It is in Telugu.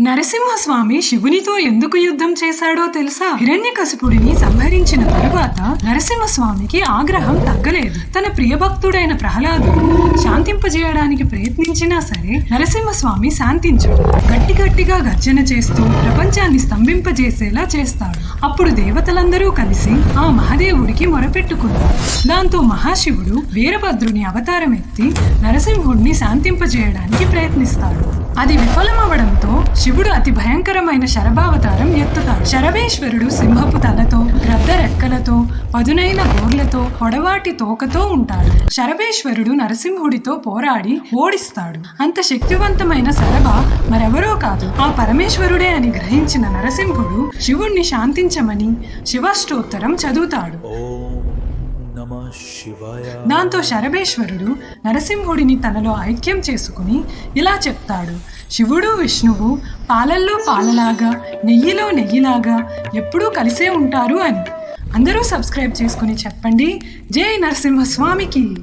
నరసింహస్వామి శివునితో ఎందుకు యుద్ధం చేశాడో తెలుసా? హిరణ్యకశిపుడిని సంహరించిన తరువాత నరసింహస్వామికి ఆగ్రహం తగ్గలేదు. తన ప్రియభక్తుడైన ప్రహ్లాదు శాంతింపజేయడానికి ప్రయత్నించినా సరే నరసింహస్వామి శాంతించడు. గట్టి గట్టిగా గర్జన చేస్తూ ప్రపంచాన్ని స్తంభింపజేసేలా చేస్తాడు. అప్పుడు దేవతలందరూ కలిసి ఆ మహాదేవుడికి మొరపెట్టుకున్నారు. దాంతో మహాశివుడు వీరభద్రుని అవతారం ఎత్తి నరసింహుడిని శాంతింపజేయడానికి ప్రయత్నిస్తాడు. అది విఫలమవడంతో శివుడు అతి భయంకరమైన శరభావతారం ఎత్తుతాడు. శరభేశ్వరుడు సింహపు తలతో గ్రద్ద రెక్కలతో పదునైన గోర్లతో పొడవాటి తోకతో ఉంటాడు. శరభేశ్వరుడు నరసింహుడితో పోరాడి ఓడిస్తాడు. అంత శక్తివంతమైన శరభ మరెవరో కాదు. ఆ పరమేశ్వరుడే అని గ్రహించిన నరసింహుడు శివుణ్ణి శాంతించమని శివష్టోత్తరం చదువుతాడు. దాంతో శరభేశ్వరుడు నరసింహుడిని తనలో ఐక్యం చేసుకుని ఇలా చెప్తాడు. శివుడు విష్ణువు పాలల్లో పాలలాగా నెయ్యిలో నెయ్యిలాగా ఎప్పుడూ కలిసే ఉంటారు అని. అందరూ సబ్స్క్రైబ్ చేసుకుని చెప్పండి. జై నరసింహస్వామికి.